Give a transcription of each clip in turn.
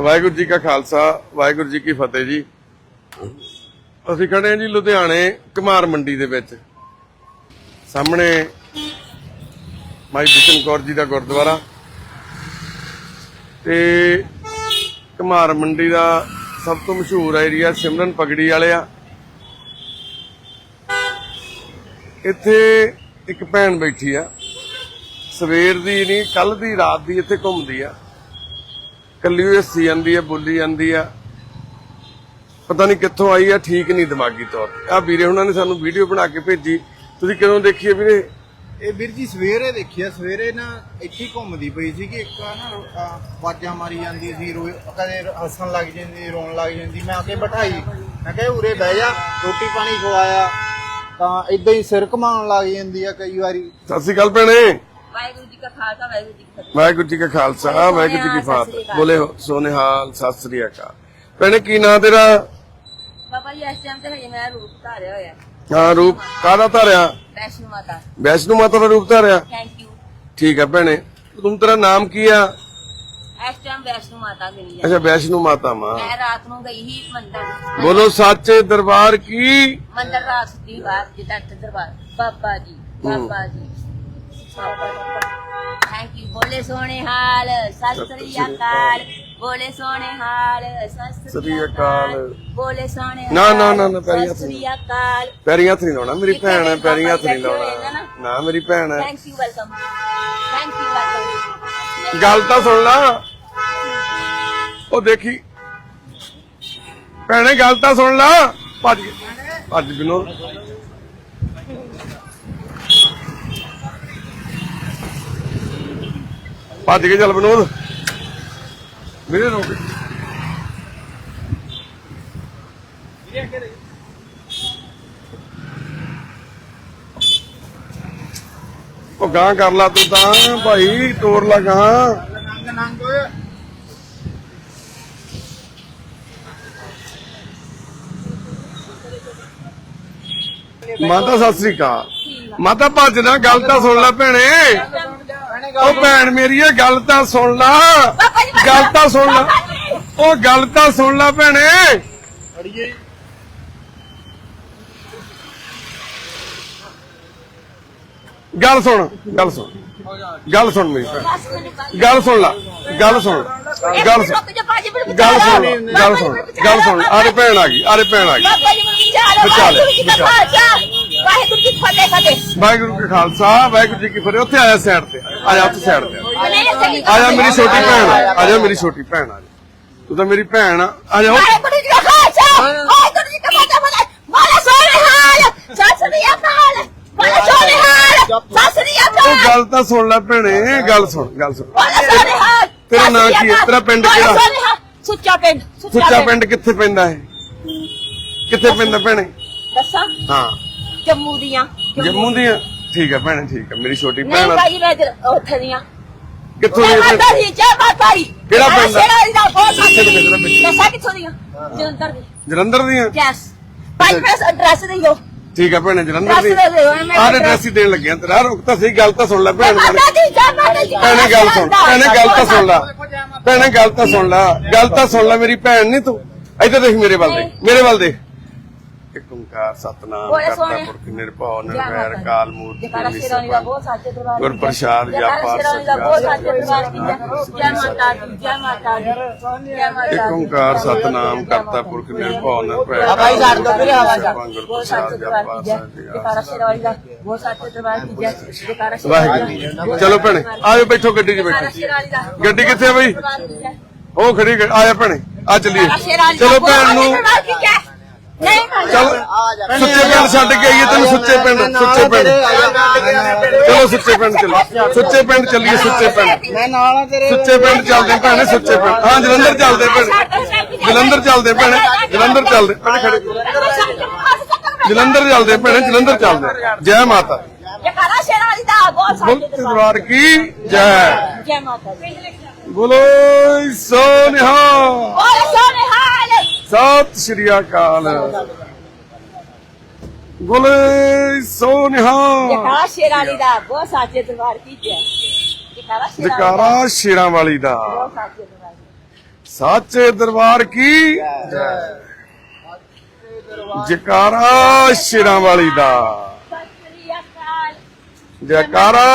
ਵਾਹਿਗੁਰੂ ਜੀ ਕਾ ਖਾਲਸਾ, ਵਾਹਿਗੁਰੂ ਜੀ ਕੀ ਫਤਿਹ ਜੀ। ਅਸੀਂ ਖੜੇ ਹਾਂ ਜੀ ਲੁਧਿਆਣੇ ਕੁਮਾਰ ਮੰਡੀ ਦੇ ਵਿੱਚ। ਸਾਹਮਣੇ ਮਾਈ ਬਿਸ਼ਨ ਕੌਰ ਜੀ ਦਾ ਗੁਰਦੁਆਰਾ। ਤੇ ਕੁਮਾਰ ਮੰਡੀ ਦਾ ਸਭ ਤੋਂ ਮਸ਼ਹੂਰ ਏਰੀਆ ਸਿਮਰਨ ਪਗੜੀ ਵਾਲੇ ਆ। ਇੱਥੇ ਇੱਕ ਭੈਣ ਬੈਠੀ ਆ। ਸਵੇਰ ਦੀ ਨਹੀਂ ਕੱਲ ਦੀ, ਰਾਤ ਦੀ ਇੱਥੇ ਘੁੰਮਦੀ ਆ। ਕੱਲੀ ਹੋਈ ਹੱਸੀ ਜਾਂਦੀ ਆ ਬੋਲੀ ਜਾਂਦੀ ਆ। ਪਤਾ ਨਹੀਂ ਕਿੱਥੋਂ ਆਈ ਆ ਠੀਕ ਨਹੀਂ ਦਿਮਾਗੀ ਤੌਰ ਤੇ। ਆ ਵੀਰੇ ਉਹਨਾਂ ਨੇ ਸਾਨੂੰ ਵੀਡੀਓ ਬਣਾ ਕੇ ਭੇਜੀ। ਤੁਸੀਂ ਕਦੋਂ ਦੇਖੀ ਆ ਵੀਰੇ? ਇਹ ਵੀਰ ਜੀ ਸਵੇਰੇ ਦੇਖਿਆ ਸਵੇਰੇ ਨਾ ਇੱਥੇ ਹੀ ਘੁੰਮਦੀ ਪਈ ਸੀ ਕਿ ਇੱਕ ਨਾ ਆਵਾਜ਼ਾਂ ਮਾਰੀ ਜਾਂਦੀ ਸੀ ਰੋਏ ਕਦੇ ਹੱਸਣ ਲੱਗ ਜਾਂਦੀ ਰੋਣ ਲੱਗ ਜਾਂਦੀ। ਮੈਂ ਆ ਕੇ ਬਿਠਾਈ। ਮੈਂ ਕਿਹਾ ਉਰੇ ਬਹਿ ਜਾ ਰੋਟੀ ਪਾਣੀ ਖਵਾਇਆ। ਤਾਂ ਇਦਾਂ ਹੀ ਸਿਰ ਘਮਾਉਣ ਲੱਗ ਜਾਂਦੀ ਆ ਕਈ ਵਾਰੀ। ਸਤਿ ਸ਼੍ਰੀ ਅਕਾਲ ਭੈਣੇ। ਵਾਹਿਗੁਰੂ ਜੀ ਕਾ ਖਾਲਸਾ ਵਾਹਿਗੁਰੂ ਜੀ ਕੀ ਫਤਿਹ। ਵਾਹਿਗੁਰੂ ਜੀ ਕਾ ਖਾਲਸਾ ਵਾਹਿਗੁਰੂ ਜੀ ਕੀ ਸਤਿ ਸ਼੍ਰੀ ਫਤਿਹ। ਅਕਾਲ। ਬੋਲੇ ਹੋ ਸੋਨੇਹਾਲ ਸਤਿ ਸ੍ਰੀ ਅਕਾਲ। ਭੈਣੇ ਕੀ ਨਾਂ ਤੇਰਾ? ਬਾਬਾ ਜੀ ਇਸ ਟਾਈਮ ਤੇ ਹਜੇ ਮੈਂ ਰੂਪ ਧਾਰਿਆ ਹੋਇਆ। ਹਾਂ ਰੂਪ ਕਾਹਦਾ ਧਾਰਿਆ? ਵੈਸ਼ਨੂ ਮਾਤਾ। ਵੈਸ਼ਨੂ ਮਾਤਾ ਦਾ ਰੂਪ ਧਾਰਿਆ? ਥੈਂਕ ਯੂ ਠੀਕ ਹੈ ਭੈਣੇ। ਤੁਮ ਤੇਰਾ ਨਾਮ ਕੀ ਆ? ਇਸ ਟਾਈਮ ਵੈਸ਼ਨੂ ਮਾਤਾ ਮਿਲੀ ਅੱਛਾ ਵੈਸ਼ਨੂ ਮਾਤਾ ਮਾਂ। ਮੈਂ ਰਾਤ ਨੂੰ ਗਈ ਹੀ ਮੰਦਰ। ਬੋਲੋ ਸੱਚੇ ਦਰਬਾਰ ਕੀ? ਮੰਦਰ ਰਾਤ ਦੀ ਬਾਤ ਜਿੱਦਾਂ ਦਰਬਾਰ। ਬਾਬਾ ਜੀ ਬਾਬਾ ਜੀ। ਥੈਂਕ ਯੂ ਬੋਲੇ ਸੋਹਣੇ ਹਾਲ ਸਤਿ ਸ੍ਰੀ ਅਕਾਲ। ਬੋਲੇ ਸੋਹਣੇ ਹਾਲ ਸਤਿ ਸ੍ਰੀ ਅਕਾਲ। ਬੋਲੇ ਸੋਹਣੇ ਨਾ, ਨਾ, ਨਾ, ਨਾ, ਹਾਲ, ਪੈਰੀਂ ਸਤਿ ਹੱਥ ਸ੍ਰੀ ਅਕਾਲ। ਪੈਰੀਂ ਹੱਥ ਨਹੀਂ ਲਾਉਣਾ ਮੇਰੀ ਭੈਣ ਹੈ ਪੈਰੀਂ ਹੱਥ ਨਹੀਂ ਲਾਉਣਾ। ਨੇ। ਮੇਰੀ ਭੈਣ ਹੈ। Thank you welcome thank you welcome ਗੱਲ ਤਾਂ ਸੁਣ ਲਾ। ਉਹ ਦੇਖੀ। ਭੈਣੇ ਗੱਲ ਤਾਂ ਸੁਣ ਲਾ। ਭੱਜ। ਭੱਜ ਬਿਨੋ ਭੱਜ ਕੇ ਚੱਲ ਬਨੋਦ ਮੇਰੇ ਰੋਕ। ਉਹ ਗਾਂ ਕਰ ਲਾ ਤੂੰ ਤਾਂ, ਭਾਈ, ਤੋਰ ਲਾ ਗਾਂ। ਨੰਗ ਨੰਗ ਓਏ ਮਾਤਾ, ਸਤਿ ਸ੍ਰੀ ਅਕਾਲ। ਮਾਤਾ, ਭੱਜ ਨਾ, ਗੱਲ ਤਾਂ ਸੁਣ ਲੈ ਭੈਣੇ। ਉਹ ਭੈਣ ਮੇਰੀ ਇਹ ਗੱਲ ਤਾਂ ਸੁਣ ਲਾ। ਗੱਲ ਤਾਂ ਸੁਣ ਲਾ। ਉਹ ਗੱਲ ਤਾਂ ਸੁਣ ਲੈ ਭੈਣੇ। ਅੜੀਏ। ਗੱਲ ਸੁਣ ਗੱਲ ਸੁਣ। ਗੱਲ ਸੁਣ ਮੇਰੀ ਭੈਣ। ਗੱਲ ਸੁਣ। ਲਾ ਗੱਲ ਸੁਣ। ਗੱਲ ਸੁਣ ਗੱਲ ਸੁਣ ਗੱਲ ਸੁਣ ਗੱਲ ਸੁਣ। ਆਰੇ ਭੈਣ ਆ ਗਈ ਆਰੇ ਭੈਣ ਆ ਗਈ। ਬਾਬਾ ਜੀ ਮੈਨੂੰ ਵਿਚਾਰ ਵਿਚਾਰ, ਵਾਹਿਗੁਰੂ ਜੀ ਕਾ ਵਿਚਾਰ। ਖਾਲਸਾ ਵਾਹਿਗੁਰੂ ਜੀ ਕੀ ਫਤਿਹ ਫਤਿਹ ਵਾਹਿਗੁਰੂ ਜੀ ਕਾ ਖਾਲਸਾ ਵਾਹਿਗੁਰੂ ਜੀ ਕੀ ਫਤਿਹ। ਉੱਥੇ ਆਇਆ ਸਾਈਡ ਤੇ। ਆ ਜਾ ਉੱਥੇ ਸਾਈਡ ਤੇ। ਆ। ਜਾ ਮੇਰੀ ਛੋਟੀ ਭੈਣ। ਆ ਜਾ ਮੇਰੀ ਛੋਟੀ ਭੈਣ ਆ ਜਾ ਤੂੰ ਤਾਂ ਮੇਰੀ ਭੈਣ ਆ। ਆ ਜਾ ਵਾਹਿਗੁਰੂ ਜੀ ਕਾ ਖਾਲਸਾ ਵਾਹਿਗੁਰੂ ਜੀ ਕੀ ਫਤਿਹ। ਫਤਿਹ। ਬੋਲੇ ਸੋਹਣੇ ਹਾਲ। ਸਤਿ ਸ੍ਰੀ ਅਕਾਲ। ਬੋਲੇ ਸੋਹਣੇ ਹਾਲ। ਸਤਿ ਸ੍ਰੀ ਉਹ ਅਕਾਲ ਗੱਲ ਤਾਂ ਸੁਣ ਲੈ ਭੈਣੇ ਗੱਲ ਸੁਣ ਗੱਲ ਸੁਣ। ਬੋਲੇ ਸੋਹਣੇ ਹਾਲ। ਤੇਰਾ ਨਾਂ ਕੀ ਹੈ? ਤੇਰਾ ਪਿੰਡ ਕਿਹੜਾ? ਸੁੱਚਾ ਪਿੰਡ ਸੁੱਚਾ ਪਿੰਡ। ਕਿੱਥੇ ਪੈਂਦਾ ਹੈ ਕਿੱਥੇ ਪੈਂਦਾ ਭੈਣੇ? ਦੱਸਾਂ? ਹਾਂ। ਜੰਮੂ ਦੀਆਂ। ਜੰਮੂ ਦੀ ਆ? ਠੀਕ ਹੈ ਭੈਣੇ ਠੀਕ ਹੈ ਮੇਰੀ ਛੋਟੀ ਨਹੀਂ ਭੈਣ ਆ। ਭਾਈ ਮੈਂ ਇੱਧਰ ਉੱਥੇ ਦੀਆਂ ਕਿੱਥੋਂ ਜੈ ਦੀ ਮਾਤਾ ਦੀ ਜੈ ਮਾਤਾ ਦੀ ਕਿਹੜਾ ਪਿੰਡ ਆ? ਸ਼ੇਰਾਂ ਦਾ ਬਹੁਤ ਕਿੱਥੇ ਦੇ? ਦੱਸਾਂ ਕਿੱਥੋਂ ਦੀਆਂ ਜਲੰਧਰ ਦੀ। ਜਲੰਧਰ ਦੀਆਂ ਯੈਸ ਭਾਈ ਮੈਂ ਐਡਰੈਸ ਦਿਓ। ਠੀਕ ਹੈ ਭੈਣੇ ਜਲੰਧਰ ਦੱਸ ਦੀ। ਦੇ ਦਿਓ, ਮੈਂ ਆਹ address- ਐਡਰੈਸ ਹੀ ਦੇਣ ਲੱਗਿਆ ਤੇਰਾ। ਰੁਕ ਤਾਂ ਸਹੀ ਗੱਲ ਤਾਂ ਸੁਣ ਲੈ ਭੈਣ ਮਾਤਾ ਮੇਰੀ। ਦੀ ਜੈ ਮਾਤਾ ਦੀ ਭੈਣੇ ਗੱਲ ਸੁਣ ਭੈਣੇ ਗੱਲ ਤਾਂ ਸੁਣ ਲੈ। ਭੈਣੇ ਗੱਲ ਤਾਂ ਸੁਣ ਲੈ। ਗੱਲ ਤਾਂ ਸੁਣ ਲੈ ਮੇਰੀ ਭੈਣ ਨਹੀਂ ਤੂੰ। ਇੱਧਰ ਦੇਖ ਮੇਰੇ ਵੱਲ ਦੇਖ ਮੇਰੇ ਵੱਲ ਦੇਖ। ਇੱਕ ਓੰਕਾਰ ਸਤਨਾਮ ਕਰਤਾ। ਪੁਰਖ ਨਿਰਭਉ ਨਿਰਵੈਰ। ਕਾਲ ਮੂਰਤ ਜੈਕਾਰਾ ਸ਼ੇਰਾਨੀ ਦਾ ਬਹੁਤ ਸਾਚੇ ਦਰਬਾਰ ਗੁਰ ਪ੍ਰਸਾਦ ਜਾਪਾਰ ਸ਼ੇਰਾਨੀ ਦਾ ਬਹੁਤ। ਸਾਚੇ ਦਰਬਾਰ ਕੀ ਜੈ ਮਾਤਾ ਦੀ ਜੈ ਮਾਤਾ ਦੀ ਜੈ ਮਾਤਾ ਦੀ। ਇੱਕ ਓੰਕਾਰ ਸਤਨਾਮ ਕਰਤਾ ਪੁਰਖ ਨਿਰਭਉ ਨਿਰਵੈਰ। ਭਾਈ ਛੱਡ ਦੋ ਵੀਰੇ ਆਵਾਜ਼ ਗੁਰ ਬਹੁਤ ਸਾਚੇ ਦਰਬਾਰ ਕੀ ਜੈ। ਜੈਕਾਰਾ ਸ਼ੇਰਾਨੀ ਦਾ ਬਹੁਤ ਸਾਚੇ ਦਰਬਾਰ ਕੀ ਜੈ ਦਾ ਵਾਹਿਗੁਰੂ ਚਲੋ ਭੈਣੇ ਆਜੋ ਬੈਠੋ ਗੱਡੀ 'ਚ ਬੈਠੋ। ਗੱਡੀ ਕਿੱਥੇ ਆ ਬਈ? ਉਹ ਖੜੀ ਆ ਜਾ ਭੈਣੇ ਆ ਚੱਲੀਏ। ਚਲੋ ਭੈਣ ਨੂੰ ਚਲ ਸੁੱਚੇ ਪਿੰਡ ਛੱਡ ਕੇ ਆਈਏ ਤੈਨੂੰ ਸੁੱਚੇ ਪਿੰਡ ਸੁੱਚੇ ਪਿੰਡ। ਚਲੋ ਸੁੱਚੇ ਪਿੰਡ ਚਲੋ। ਸੁੱਚੇ ਪਿੰਡ ਚੱਲੀਏ ਸੁੱਚੇ ਪਿੰਡ। ਮੈਂ ਨਾਲ ਆ ਤੇਰੇ ਸੁੱਚੇ ਪਿੰਡ ਚੱਲਦੇ ਭੈਣੇ ਸੁੱਚੇ ਪਿੰਡ। ਹਾਂ ਜਲੰਧਰ ਚੱਲਦੇ ਭੈਣੇ। ਜਲੰਧਰ ਚੱਲਦੇ ਭੈਣੇ। ਜਲੰਧਰ ਚੱਲਦੇ। ਭੈਣੇ ਖੜੇ ਜਲੰਧਰ ਚੱਲਦੇ ਭੈਣੇ ਜਲੰਧਰ ਚੱਲਦੇ। ਜੈ ਮਾਤਾ। ਸਾਚੇ ਦਰਬਾਰ ਕੀ? ਜੈ। ਜੈ ਮਾਤਾ ਬੋਲੋ ਸੋ ਨਿਹਾਲ ਬੋਲੇ ਸੋਹਣੇ ਹਾਲ ਸਤਿ ਸ਼੍ਰੀ ਅਕਾਲ। ਬੋਲੇ ਸੋ ਨਿਹਾਲ ਜੈਕਾਰਾ ਸ਼ੇਰਾਨੀ ਦਾ ਬਹੁਤ ਸਾਚੇ ਦਰਬਾਰ ਕੀ ਜੈ ਜੈਕਾਰਾ ਜਕਾਰਾ ਸ਼ੇਰਾਂ ਵਾਲੀ ਦਾ। ਬਹੁਤ ਸਾਚੇ ਦਰਬਾਰ ਕੀ ਸਾਚੇ ਦਰਬਾਰ ਕੀ? ਜਕਾਰਾ ਸ਼ੇਰਾਂ ਵਾਲੀ ਦਾ। ਸਤਿ ਸ੍ਰੀ ਅਕਾਲ ਜਕਾਰਾ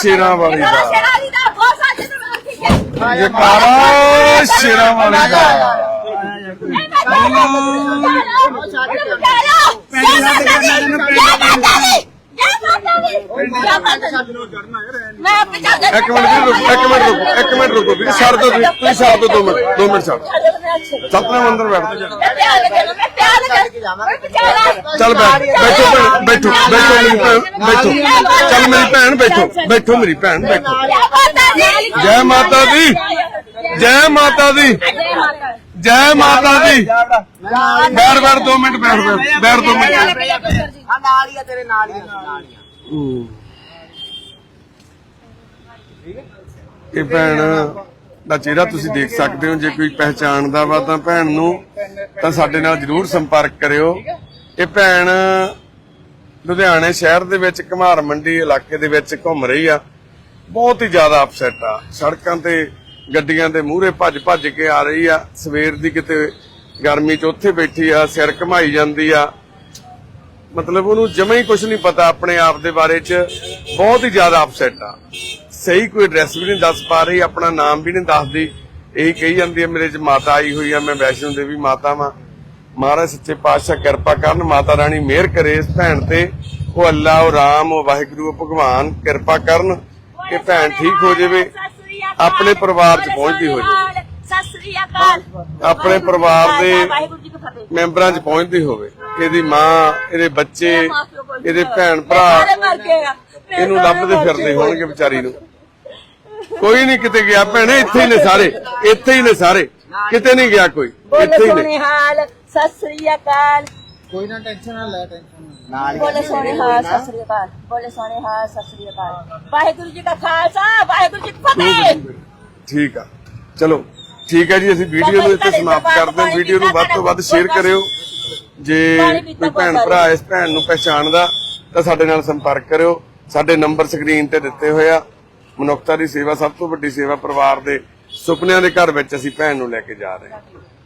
ਸ਼ੇਰਾਂ ਵਾਲੀ ਦਾ ਜਕਾਰਾ ਸ਼ੇਰਾਂ ਵਾਲੀ ਦਾ। ਇੱਕ ਮਿੰਟ ਵੀਰ ਰੁਕੋ ਇੱਕ ਮਿੰਟ ਰੁਕੋ ਇੱਕ ਮਿੰਟ ਰੁਕੋ ਵੀਰ ਛੱਡ ਦੋ ਤੁਸੀਂ ਤੁਸੀਂ ਛੱਡ ਦੋ ਦੋ ਮਿੰਟ ਦੋ ਮਿੰਟ ਛੱਡ ਸਤਨਾਮ ਅੰਦਰ ਬੈਠ ਚੱਲ ਬੈਠ ਬੈਠੋ ਭੈਣ, ਬੈਠੋ ਬੈਠੋ ਮੇਰੀ ਭੈਣ ਬੈਠੋ ਚੱਲ ਮੇਰੀ ਭੈਣ ਬੈਠੋ ਬੈਠੋ ਮੇਰੀ ਭੈਣ ਬੈਠੋ ਜੈ ਮਾਤਾ ਦੀ ਜੈ ਮਾਤਾ ਦੀ ਜੈ ਮਾਤਾ ਦੀ। ਬੈਠ ਬੈਠ ਦੋ ਮਿੰਟ ਬੈਠ ਬੈਠ ਬੈਠ ਦੋ ਮਿੰਟ। ਆ ਨਾਲ ਹੀ ਆ। ਤੇਰੇ ਨਾਲ ਹੀ ਆ ਨਾਲ ਹੀ ਆ। ਹੂੰ। ਇਹ ਭੈਣ ਦਾ ਚਿਹਰਾ ਤੁਸੀਂ ਦੇਖ ਸਕਦੇ ਹੋ ਜੇ ਕੋਈ ਪਹਿਚਾਣਦਾ ਵਾ ਤਾਂ ਭੈਣ ਨੂੰ ਤਾਂ ਸਾਡੇ ਨਾਲ ਜਰੂਰ ਸੰਪਰਕ ਕਰਿਓ। ਇਹ ਭੈਣ ਲੁਧਿਆਣੇ ਸ਼ਹਿਰ ਦੇ ਵਿੱਚ ਘਮਾਰ ਮੰਡੀ ਇਲਾਕੇ ਦੇ ਵਿੱਚ ਘੁੰਮ ਰਹੀ ਆ। ਬਹੁਤ ਹੀ ਜ਼ਿਆਦਾ ਅਪਸੈਟ ਆ। ਸੜਕਾਂ ਤੇ ਗੱਡੀਆਂ ਦੇ ਮੂਹਰੇ ਭੱਜ ਭੱਜ ਕੇ ਆ ਰਹੀ ਆ। ਸਵੇਰ ਦੀ ਕਿਤੇ ਗਰਮੀ 'ਚ ਉੱਥੇ ਬੈਠੀ ਆ, ਸਿਰ ਘਮਾਈ ਜਾਂਦੀ ਆ। ਮਤਲਬ ਉਹਨੂੰ ਜਮਾ ਹੀ ਕੁਝ ਨਹੀਂ ਪਤਾ ਆਪਣੇ ਆਪ ਦੇ ਬਾਰੇ 'ਚ। ਬਹੁਤ ਹੀ ਜ਼ਿਆਦਾ ਅਪਸੈਟ ਆ। ਸਹੀ ਕੋਈ ਐਡਰੈਸ ਵੀ ਨਹੀਂ ਦੱਸ ਪਾ ਰਹੀ, ਆਪਣਾ ਨਾਮ ਵੀ ਨਹੀਂ ਦੱਸਦੀ। ਇਹੀ ਕਹੀ ਜਾਂਦੀ ਹੈ ਮੇਰੇ 'ਚ ਮਾਤਾ ਆਈ ਹੋਈ ਆ, ਮੈਂ ਵੈਸ਼ਨੋ ਦੇਵੀ ਮਾਤਾ ਵਾਂ। ਮਹਾਰਾਜ ਸੱਚੇ ਪਾਤਸ਼ਾਹ ਕਿਰਪਾ ਕਰਨ, ਮਾਤਾ ਰਾਣੀ ਮਿਹਰ ਕਰੇ ਇਸ ਭੈਣ ਤੇ। ਉਹ ਅੱਲਾ, ਉਹ ਰਾਮ, ਉਹ ਵਾਹਿਗੁਰੂ, ਉਹ ਭਗਵਾਨ ਕਿਰਪਾ ਕਰਨ, ਕਿ ਭੈਣ ਠੀਕ ਹੋ ਜਾਵੇ। ਆਪਣੇ ਪਰਿਵਾਰ 'ਚ ਪਹੁੰਚਦੀ ਹੋ ਜਾਵੇ ਸਤਿ ਸ੍ਰੀ ਅਕਾਲ ਆਪਣੇ ਪਰਿਵਾਰ ਦੇ ਮੈਂਬਰਾਂ 'ਚ ਪਹੁੰਚਦੀ ਹੋਵੇ। ਇਹਦੀ ਮਾਂ ਇਹਦੇ ਬੱਚੇ ਇਹਦੇ ਭੈਣ ਭਰਾ ਇਹਨੂੰ ਲੱਭਦੇ ਫਿਰਦੇ। ਹੋਣਗੇ ਵਿਚਾਰੀ ਨੂੰ। ਕੋਈ ਨਹੀਂ ਕਿਤੇ ਗਿਆ। ਭੈਣੇ ਇੱਥੇ ਹੀ ਨੇ ਸਾਰੇ। ਇੱਥੇ ਹੀ ਨੇ ਸਾਰੇ। ਕਿਤੇ ਨਹੀਂ ਗਿਆ ਕੋਈ। ਇੱਥੇ ਹੀ ਨੇ। ਸਤਿ ਸ੍ਰੀ ਅਕਾਲ। ਕੋਈ ਨਾ ਟੈਨਸ਼ਨ ਨਾ ਲੈ ਟੈਨਸ਼ਨ ਨਾਲ ਬੋਲੇ ਸੋਹਣੇ ਹਾਲ ਸਤਿ ਸ੍ਰੀ ਅਕਾਲ। ਬੋਲੇ ਸੋਹਣੇ ਹਾਲ ਸਤਿ ਸ੍ਰੀ ਅਕਾਲ। ਵਾਹਿਗੁਰੂ ਜੀ ਕਾ ਖਾਲਸਾ ਵਾਹਿਗੁਰੂ ਜੀ ਕੀ ਫਤਿਹ। ਠੀਕ ਆ। ਚਲੋ ਠੀਕ ਹੈ ਜੀ ਅਸੀਂ ਵੀਡੀਓ ਨੂੰ ਇੱਥੇ ਸਮਾਪਤ ਕਰਦੇ ਹਾਂ। ਵੀਡੀਓ ਨੂੰ ਵੱਧ ਤੋਂ ਵੱਧ ਸ਼ੇਅਰ ਕਰਿਓ। ਜੇ ਕੋਈ ਭੈਣ ਭਰਾ ਇਸ ਭੈਣ ਨੂੰ ਪਛਾਣਦਾ ਤਾਂ ਸਾਡੇ ਨਾਲ ਸੰਪਰਕ ਕਰਿਓ। ਸਾਡੇ ਨੰਬਰ ਸਕਰੀਨ ਤੇ ਦਿੱਤੇ ਹੋਏ ਆ। ਮਨੁੱਖਤਾ ਦੀ ਸੇਵਾ ਸਭ ਤੋਂ ਵੱਡੀ ਸੇਵਾ ਪਰਿਵਾਰ ਦੇ ਸੁਪਨਿਆਂ ਦੇ ਘਰ ਵਿੱਚ ਅਸੀਂ ਭੈਣ ਨੂੰ ਲੈ ਕੇ ਜਾ ਰਹੇ ਹਾਂ।